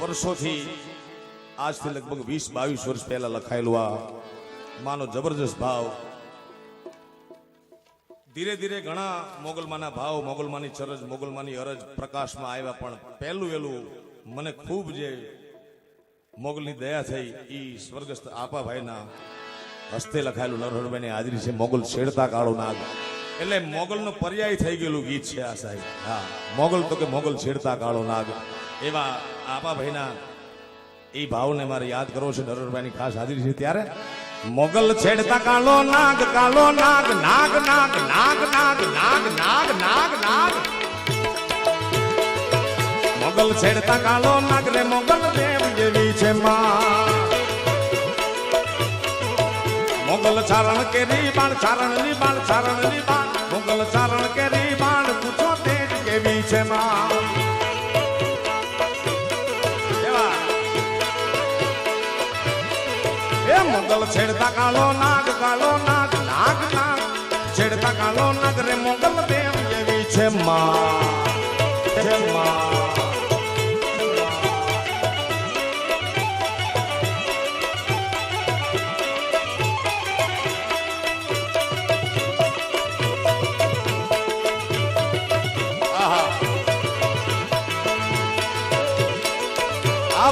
વર્ષોથી આજથી લગભગ વીસ, બાવીસ વર્ષ પહેલા લખાયેલું આ માનો જબરજસ્ત ભાવ. ધીરે ધીરે ઘણા મોગલમાના ભાવ, મોગલમાની ચરજ, મોગલમાની અરજ પ્રકાશમાં આવ્યા, પણ પહેલું વહેલું મને ખૂબ જે મોગલની દયા થઈ એ સ્વર્ગસ્થ આપાભાઈના હસ્તે લખાયેલું, નરહરભાઈની હાજરી છે, મોગલ છેડતા કાળો નાગ. એટલે મોગલનો પર્યાય થઈ ગયેલું ગીત છે આ સાહેબ. હા, મોગલ તો કે મોગલ છેડતા કાળો નાગ. એવા આપાભાઈના એ ભાવને મારે યાદ કરવો છે નરહરભાઈની ખાસ હાજરી છે ત્યારે. મોગલ છેડતા કાળો નાગ કાળો નાગ નાગ નાગ નાગ નાગ નાગ નાગ નાગ નાગ. મોગલ છેડતા કાળો નાગ રે મોગલ દેવ જેવી છે માં. મોગલ ચારણ કેરી બાણ ચારણની બાણ ચારણની બાણ. મોગલ ચારણ કેરી બાણ, પૂછો તેજ કેવી છે માં. મોગલ છેડતા કાલો નાગ કાલો નાગ નાગ નાગ છેડતા કાલો નાગ રે મોગલ દેવ જેવી છે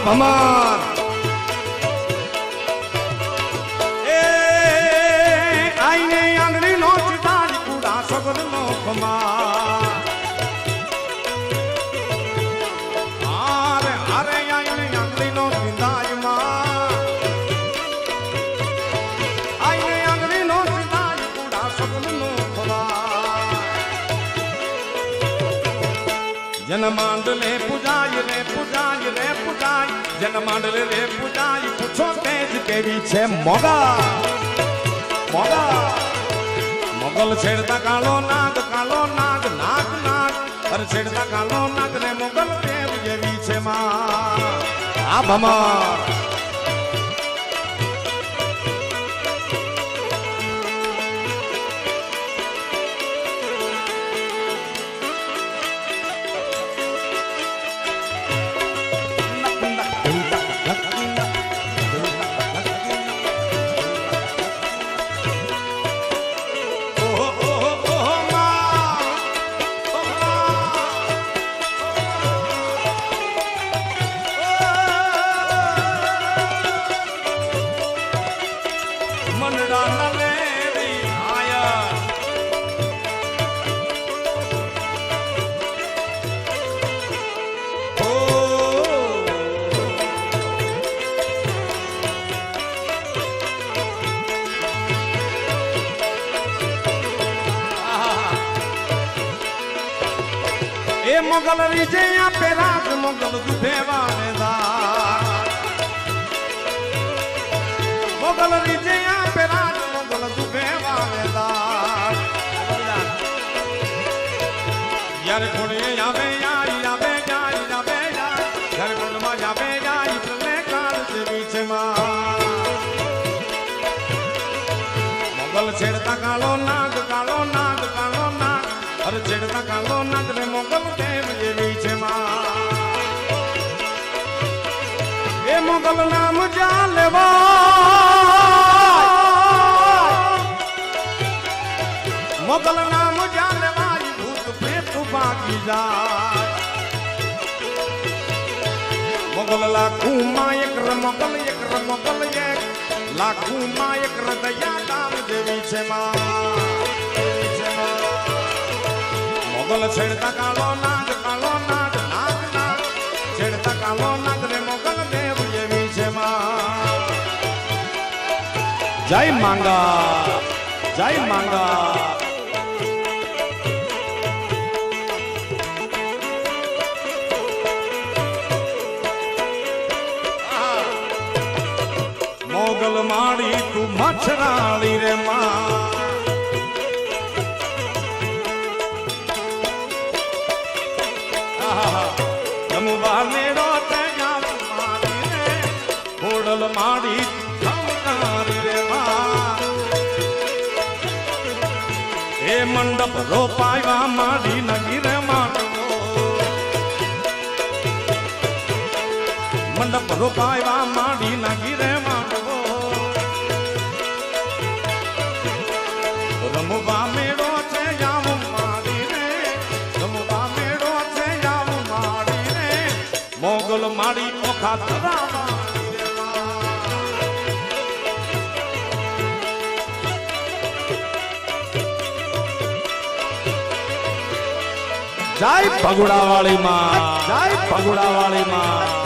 ભમર જન માંડલે પૂજાય રે પૂજાય રે પૂજાય. જન માંડલે રે પૂજાય, પૂછો તેજ કેવી છે મોગા મોગા મોગલ છેડતા કાળો નાગ કાળો નાગ નાગ નાગ. અરે છેડતા કાળો નાગ રે મોગલ દેવ જેવી છે માં. આ ભમર. મોગલ વિજયા પેલા જ મોગલ દુભેવાને દા મોગલ વિજયા છેડતા કાળો નાગ કાળો નાગ કાળો નાગ. અરે છેડતા કાળો નાગ રે મોગલ દેવ જાય મોગલ લાખું માં એક ર મોગલ એક ર મોગલ એક લાખું માં એક ર દયા દામ જેવી છે. મોગલ છેડતા કાળો નાગ કાળો નાગ નાગ નાગ છેડતા કાળો નાગ રે મોગલ દેવ જેવી છે જય માંગા જય માંગા મોગલ માળી તું મચ્છરાળી રે માં. ಮಾಡಿ એ મંડપ રોપાયા માડી નગીરે માટવો મંડપ રોપાયા માડી મોગલ માડી ઓખા ધરા માડી. રે માં. જય ભગુડા વાળી માં, જય ભગુડા વાળી માં.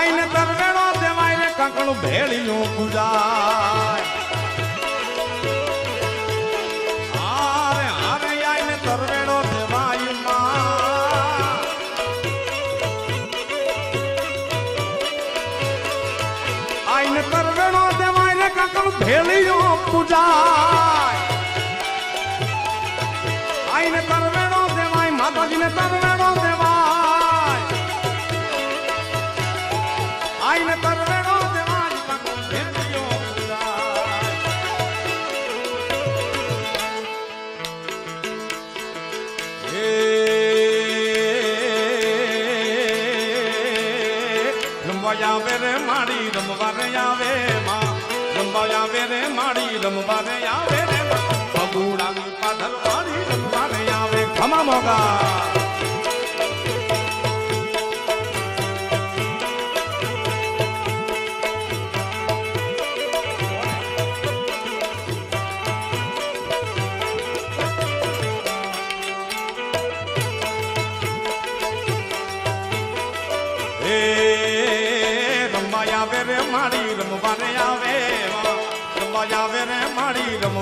આઈને તરવેણો દેવાય ને કંકણું ભેળિયું પૂજાય. આઈને તરવેણો દેવાય ને તરવેણો દેવાય માતાજીને તરવેણો આવે રે માડી રમવા રે આવે માં. રમવા આવે રે માડી રમવા રે આવે રે બગુડાની પાથર વાળી રમવા રે આવે. ખમા મોગા.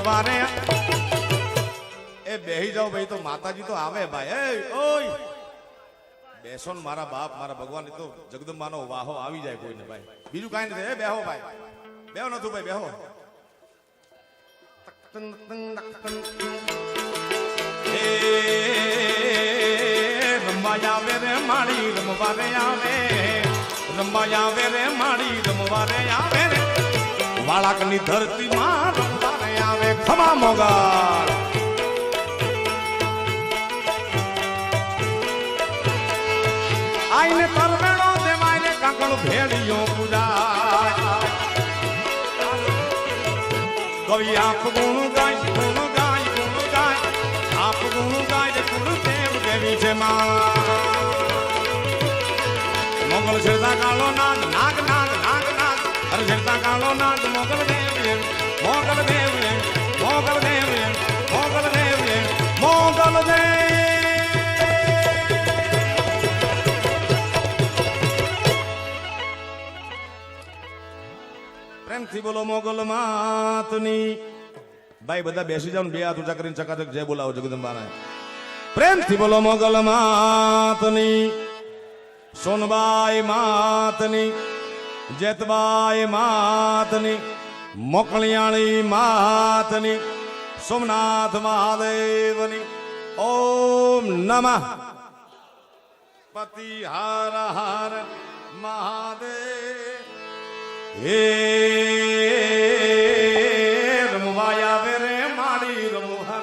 માડી એ બેહી જાઓ ભાઈ, તો માતાજી તો આવે ભાઈ. એ, ઓય. બેસો ને મારા બાપ, મારા ભગવાન તો જગદંબાનો વાહો આવી જાય કોઈને ભાઈ. બીજું કાંઈ નથી. બેહો ભાઈ. બેહો નતું ભાઈ, બેહો. રમવા આવે રે માળી રમવા રે આવે. રમવા આવે રે માળી રમવા રે આવે રે. વાળાકની ધરતી માં રમવા રે ખમા મોગા આઈને પરમેણો દેવાય કાંકણ ભેડિયો પૂજા કવિ આપ ગુણ ગાય ગુણ ગાય ગુણ ગાય આપ ગુણ ગાય ગુણ દેવ દેવી છે મોગલ શેરતા કાળો નાગ નાગ નાગ નાગ નાગ અરે શેરતા કાળો નાગ મોગલ દેવ મોગલ દેવ દેવ મોગલ દેવ દેવ મોગલ દેવ દેવ મોગલ દેવ પ્રેમથી બોલો મોગલ માતની ભાઈ બધા બેસી જાવ ને બે હાથ ઊંચા કરીને ચકાચક જય બોલાવો જગદંબાને પ્રેમથી બોલો મોગલ માતની સોનબાઈ માતની જેતબાઈ માતની મોકળિયાળી માતની સોમનાથ મહાદેવની, ઓમ નમઃ. પતિ હાર હાર મહાદેવ. હે રમવા આવે રે માડી રમવા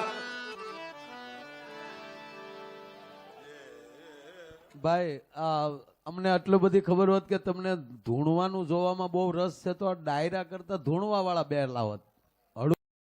ભાઈ, આ અમને આટલી બધી ખબર હોત કે તમને ધૂણવાનું જોવામાં બહુ રસ છે, તો આ ડાયરા કરતા ધૂણવા વાળા બે લાવત